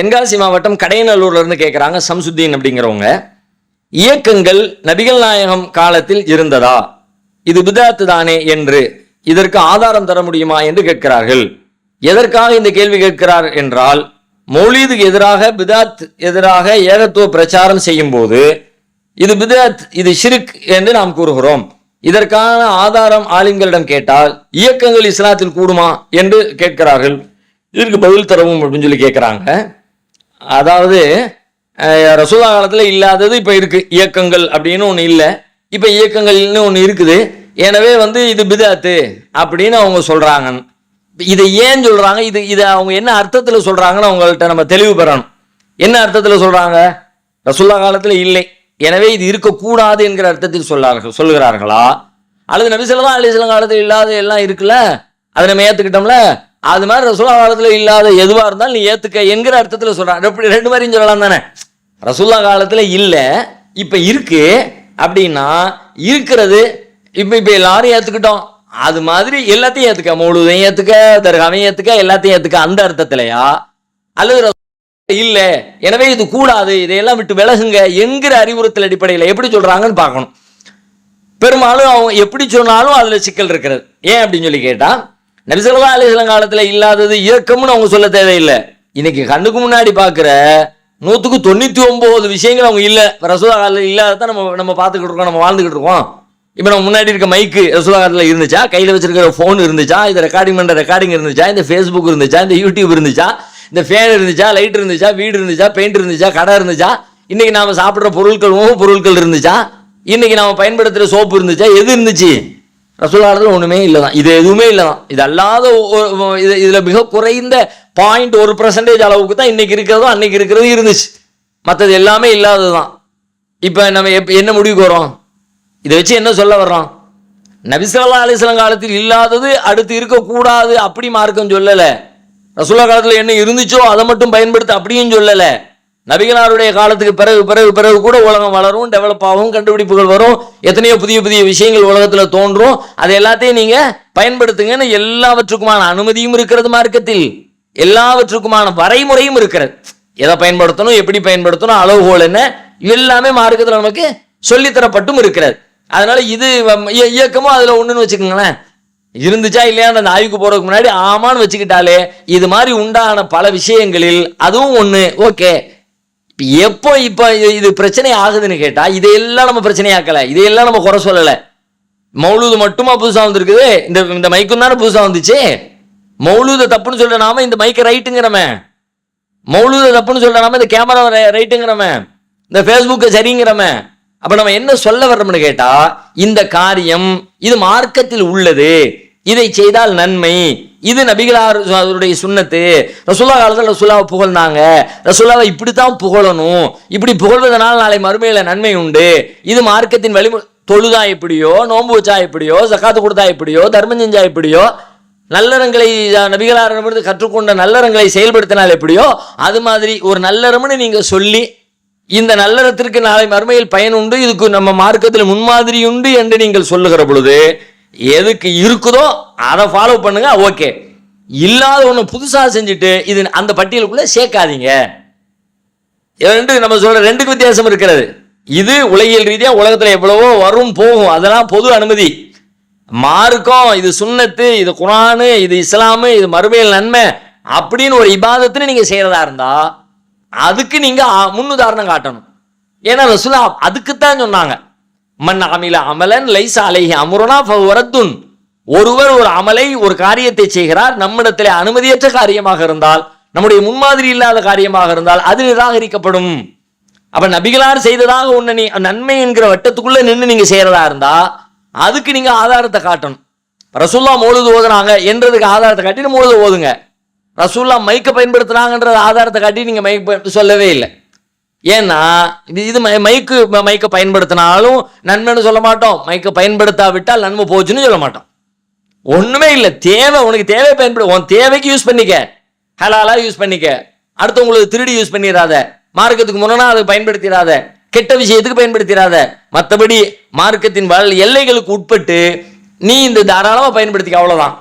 தென்காசி மாவட்டம் கடையநல்லூர்லேருந்து கேட்குறாங்க சம்சுத்தீன் அப்படிங்கிறவங்க. இயக்கங்கள் நபிகள் நாயகம் காலத்தில் இருந்ததா? இது பிதாத்து தானே என்று இதற்கு ஆதாரம் தர முடியுமா என்று கேட்கிறார்கள். எதற்காக இந்த கேள்வி கேட்கிறார் என்றால் மௌலீதுக்கு எதிராக பிதாத் எதிராக ஏகத்துவ பிரச்சாரம் செய்யும் போது இது பிதாத் இது ஷிர்க் என்று நாம் கூறுகிறோம். இதற்கான ஆதாரம் ஆலிம்களிடம் கேட்டால் இயக்கங்கள் இஸ்லாத்தில் கூடுமா என்று கேட்கிறார்கள். இதற்கு பதில் தரவும் அப்படின்னு சொல்லி கேட்குறாங்க அதாவது ரசூலா காலத்தில் இல்லாதது இப்போ இருக்குது இயக்கங்கள் அப்படின்னு ஒன்று இல்லை. இப்போ இயக்கங்கள்னு ஒன்று இருக்குது. எனவே வந்து இது பிதாத்து அப்படின்னு அவங்க சொல்கிறாங்க இதை ஏன் சொல்கிறாங்க இது இதை அவங்க என்ன அர்த்தத்தில் சொல்கிறாங்கன்னு அவங்கள்ட்ட நம்ம தெளிவு பெறணும். என்ன அர்த்தத்தில் சொல்கிறாங்க ரசுல்லா காலத்தில் இல்லை. எனவே இது இருக்கக்கூடாது என்கிற அர்த்தத்தில் சொல்லார்கள் சொல்லுகிறார்களா? அல்லது நபிசல்லா அலிஸ்லாம் காலத்தில் இல்லாத எல்லாம் இருக்குல்ல? அதை நம்ம ஏற்றுக்கிட்டோம்ல அது மாதிரி ரசுல்லா காலத்தில் இல்லாத எதுவாக இருந்தாலும் நீ ஏற்றுக்க என்கிற அர்த்தத்தில் சொல்கிறான் எப்படி ரெண்டு மாதிரியும் சொல்லலாம் தானே. ரசூல்லா காலத்தில் இல்லை இப்போ இருக்கு அப்படின்னா இருக்கிறது இப்போ இப்போ எல்லாரும் ஏற்றுக்கிட்டோம் அது மாதிரி எல்லாத்தையும் ஏற்றுக்க மௌலுதையும் ஏற்றுக்க தர்காவையும் ஏற்றுக்க எல்லாத்தையும் ஏற்றுக்க அந்த அர்த்தத்திலையா? அல்லது இல்லை எனவே இது கூடாது இதையெல்லாம் விட்டு விலகுங்க என்கிற அறிவுறுத்தல் அடிப்படையில் எப்படி சொல்கிறாங்கன்னு பார்க்கணும். பெரும்பாலும் அவங்க எப்படி சொன்னாலும் அதில் சிக்கல் இருக்கிறது. ஏன் அப்படின்னு சொல்லி கேட்டால் நபிசல்லா அலிஸ்லாம் காலத்தில் இல்லாதது இயக்கம்னு அவங்க சொல்ல தேவையில்லை. இன்னைக்கு கண்ணுக்கு முன்னாடி பார்க்குற நூற்றுக்கு தொண்ணூற்றி ஒம்பது விஷயங்கள் அவங்க இல்லை. ரசோதா காலத்தில் இல்லாததான் நம்ம நம்ம பார்த்துக்கிட்டு இருக்கோம் நம்ம வாழ்ந்துக்கிட்டு இருக்கோம். இப்போ நம்ம முன்னாடி இருக்க மைக்கு ரசோதா காலத்தில் இருந்துச்சா? கையில் வச்சிருக்கிற ஃபோன் இருந்துச்சா? இந்த ரெக்கார்டிங் பண்ணுற ரெக்கார்டிங் இருந்துச்சா? இந்த ஃபேஸ்புக் இருந்துச்சா? இந்த யூடியூப் இருந்துச்சா? இந்த ஃபேன் இருந்துச்சா? லைட் இருந்துச்சா? வீடு இருந்துச்சா? பெயிண்ட் இருந்துச்சா? கடை இருந்துச்சா? இன்னைக்கு நாம் சாப்பிட்ற பொருட்கள் உணவு பொருட்கள் இருந்துச்சா? இன்னைக்கு நாம் பயன்படுத்துகிற சோப்பு இருந்துச்சா? எது இருந்துச்சு? ரசூலாளத்தில் ஒன்றுமே இல்லை தான் இது எதுவுமே இல்லை தான் இது அல்லாத இது இதில் மிக குறைந்த பாயிண்ட் ஒரு பர்சன்டேஜ் அளவுக்கு தான் இன்றைக்கி இருக்கிறதோ அன்றைக்கி இருக்கிறது இருந்துச்சு. மற்றது எல்லாமே இல்லாதது தான் இப்போ நம்ம எப் என்ன முடிவுக்கு வரோம் இதை வச்சு என்ன சொல்ல வர்றோம்? நபிசல்லா அலிஸ்லாம் காலத்தில் இல்லாதது அடுத்து இருக்கக்கூடாது அப்படி மார்க்கம் சொல்லலை. ரசூல்லா காலத்தில் என்ன இருந்துச்சோ அதை மட்டும் பயன்படுத்த அப்படியும் சொல்லலை. நபிகளாருடைய காலத்துக்கு பிறகு பிறகு பிறகு கூட உலகம் வளரும் டெவலப் ஆகும் கண்டுபிடிப்புகள் வரும் எத்தனையோ புதிய புதிய விஷயங்கள் உலகத்தில் தோன்றும். அது எல்லாத்தையும் நீங்க பயன்படுத்துங்கன்னு எல்லாவற்றுக்குமான அனுமதியும் இருக்கிறது மார்க்கத்தில். எல்லாவற்றுக்குமான வரைமுறையும் இருக்கிறது. எதை பயன்படுத்தணும் எப்படி பயன்படுத்தணும் அளவுகோல் என்ன எல்லாமே மார்க்கத்தில் நமக்கு சொல்லித்தரப்பட்டும் இருக்கிறது. அதனால இது வ- இய- இயக்கமும் அதுல ஒண்ணுன்னு வச்சுக்கோங்களேன். இருந்துச்சா இல்லையான்னு அந்த ஆய்வுக்கு போறதுக்கு முன்னாடி? ஆமான்னு வச்சுக்கிட்டாலே இது மாதிரி உண்டான பல விஷயங்களில் அதுவும் ஒண்ணு. ஓகே. எப்போ இப்போ இது- இது பிரச்சனை ஆகுதுன்னு கேட்டால் இதையெல்லாம் நம்ம பிரச்சனையாக்கலை. இதையெல்லாம் நம்ம குறை சொல்லலை. மௌலூது மட்டுமா புதுசாக வந்திருக்குது? இந்த இந்த மைக்கும் தானே புதுசாக வந்துச்சு? மௌலூத தப்புன்னு சொல்ல நாம இந்த மைக்கை ரைட்டுங்கிறமே. மௌலூத தப்புன்னு சொல்ல நாம இந்த கேமரா ரைட்டுங்கிறமே. இந்த ஃபேஸ்புக்கை சரிங்கிறமே. அப்போ நம்ம என்ன சொல்ல வர்றோம்னு கேட்டால் இந்த காரியம் இது மார்க்கத்தில் உள்ளது. இதை செய்தால் நன்மை. இது நபிகளார் அவருடைய சுண்ணத்து. ரசுல்லா காலத்தில் ரசுல்லாவை புகழ்ந்தாங்க. ரசூல்லாவை இப்படித்தான் புகழணும். இப்படி புகழ்வதனால் நாளை மறுமையில் நன்மை உண்டு. இது மார்க்கத்தின் வழிமு தொழுதா எப்படியோ நோன்பு வச்சா எப்படியோ சக்காத்து கொடுத்தா எப்படியோ தர்மம் செஞ்சா எப்படியோ நல்லறங்களை நபிகளாரிடமிருந்து கற்றுக்கொண்ட நல்லறங்களை செயல்படுத்தினால் எப்படியோ அது மாதிரி ஒரு நல்லறம்னு நீங்கள் சொல்லி இந்த நல்லறத்திற்கு நாளை மறுமையில் பயன் உண்டு. இதுக்கு நம்ம மார்க்கத்தில் முன்மாதிரி உண்டு என்று நீங்கள் சொல்லுகிற பொழுது எதுக்கு இருக்குதோ அதை ஃபாலோ பண்ணுங்க ஓகே இல்லாத ஒன்று புதுசாக செஞ்சுட்டு இது அந்த பட்டியலுக்குள்ளே சேர்க்காதீங்க. இது ரெண்டு நம்ம சொல்கிற ரெண்டுக்கு வித்தியாசம் இருக்கிறது. இது உலகியல் ரீதியாக உலகத்தில் எவ்வளவோ வரும் போகும். அதெல்லாம் பொது அனுமதி. மார்க்கம் இது சுண்ணத்து இது குரானு இது இஸ்லாமு இது மறுமையில் நன்மை அப்படின்னு ஒரு இபாதத்துன்னு நீங்கள் செய்கிறதா இருந்தால் அதுக்கு நீங்கள் முன்னுதாரணம் காட்டணும். ஏன்னா ரசூலா அதுக்குத்தான் சொன்னாங்க. மன் அமில அமலன் லைச அலைஹி அமுரனா ஃபவரத்துன் ஒருவர் ஒரு அமலை ஒரு காரியத்தை செய்கிறார் நம்மிடத்தில் அனுமதியற்ற காரியமாக இருந்தால் நம்முடைய முன்மாதிரி இல்லாத காரியமாக இருந்தால் அது நிராகரிக்கப்படும். அப்ப நபிகளார் செய்ததாக ஒண்ணு நீ நன்மை என்கிற வட்டத்துக்குள்ள நின்று நீங்க செய்யறதா இருந்தா அதுக்கு நீங்க ஆதாரத்தை காட்டணும். ரசூல்லா மௌலுது ஓதுனாங்க என்றதுக்கு ஆதாரத்தை காட்டி மௌலுது ஓதுங்க. ரசூல்லா மைக்க பயன்படுத்துனாங்கன்றது ஆதாரத்தை காட்டி நீங்க மைக் சொல்லவே இல்லை. ஏன்னா இது இது மைக்கு மைக்கை பயன்படுத்தினாலும் நன்மைன்னு சொல்ல மாட்டோம். மைக்கை பயன்படுத்தாவிட்டால் நன்மை போச்சுன்னு சொல்ல மாட்டோம். ஒண்ணுமே இல்லை. தேவை உனக்கு தேவை பயன்படு உன் தேவைக்கு யூஸ் பண்ணிக்க. ஹலாலா யூஸ் பண்ணிக்க. அடுத்தவங்களுக்கு திருடி யூஸ் பண்ணிடாத மார்க்கத்துக்கு முன்னா அதை பயன்படுத்திடாத கெட்ட விஷயத்துக்கு பயன்படுத்திடாத மற்றபடி மார்க்கத்தின் வல் எல்லைகளுக்கு உட்பட்டு நீ இந்த தாராளமாக பயன்படுத்திக்க அவ்வளோதான்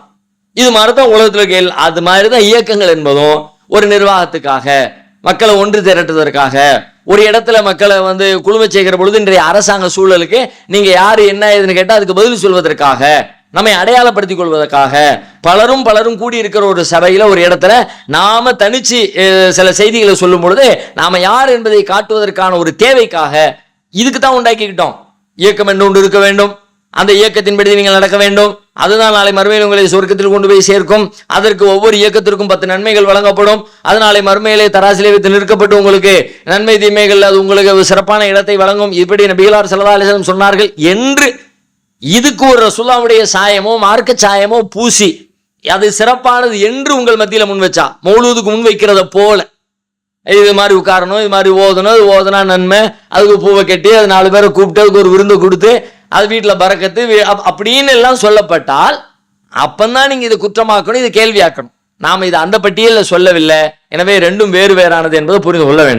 இது மாதிரி தான் உலகத்தில் கேள். அது மாதிரி தான் இயக்கங்கள் என்பதும் ஒரு நிர்வாகத்துக்காக. மக்களை ஒன்று திரட்டுவதற்காக. ஒரு இடத்துல மக்களை வந்து குழுமை செய்கிற பொழுது இன்றைய அரசாங்க சூழலுக்கு நீங்கள் யார் என்ன ஏதுன்னு கேட்டால் அதுக்கு பதில் சொல்வதற்காக நம்மை அடையாளப்படுத்திக் கொள்வதற்காக. பலரும் பலரும் கூடி இருக்கிற ஒரு சபையில் ஒரு இடத்துல நாம தனிச்சு சில செய்திகளை சொல்லும் பொழுது நாம யார் என்பதை காட்டுவதற்கான ஒரு தேவைக்காக இதுக்கு தான் உண்டாக்கிக்கிட்டோம். இயக்கம் என்று ஒன்று இருக்க வேண்டும். அந்த இயக்கத்தின்படி நீங்கள் நடக்க வேண்டும். அதுதான் நாளை மறுமையில் உங்களை சொர்க்கத்தில் கொண்டு போய் சேர்க்கும். அதற்கு ஒவ்வொரு இயக்கத்திற்கும் பத்து நன்மைகள் வழங்கப்படும். அது நாளை மறுமையிலே தராசிலே வைத்து நிற்கப்பட்டு உங்களுக்கு நன்மை தீமைகள் அது உங்களுக்கு சிறப்பான இடத்தை வழங்கும். இப்படி நபிகளார் சல்லா சொன்னார்கள் என்று இதுக்கு ஒரு ரசுல்லாவுடைய சாயமோ மார்க்க சாயமோ பூசி அது சிறப்பானது என்று உங்கள் மத்தியில் முன் வச்சா மௌலூதுக்கு முன் வைக்கிறத போல. இது மாதிரி உட்காரணும் இது மாதிரி ஓதணும் இது ஓதனா நன்மை. அதுக்கு பூவை கட்டி அது நாலு பேரை கூப்பிட்டு அதுக்கு ஒரு விருந்து கொடுத்து அது வீட்டில் பறக்கத்து அப்படின்னு எல்லாம் சொல்லப்பட்டால் அப்பந்தான் நீங்கள் இதை குற்றமாக்கணும் இதை கேள்வியாக்கணும். நாம் இதை அந்த பட்டியலில் சொல்லவில்லை. எனவே ரெண்டும் வேறு வேறானது என்பதை புரிந்து கொள்ள வேண்டும்.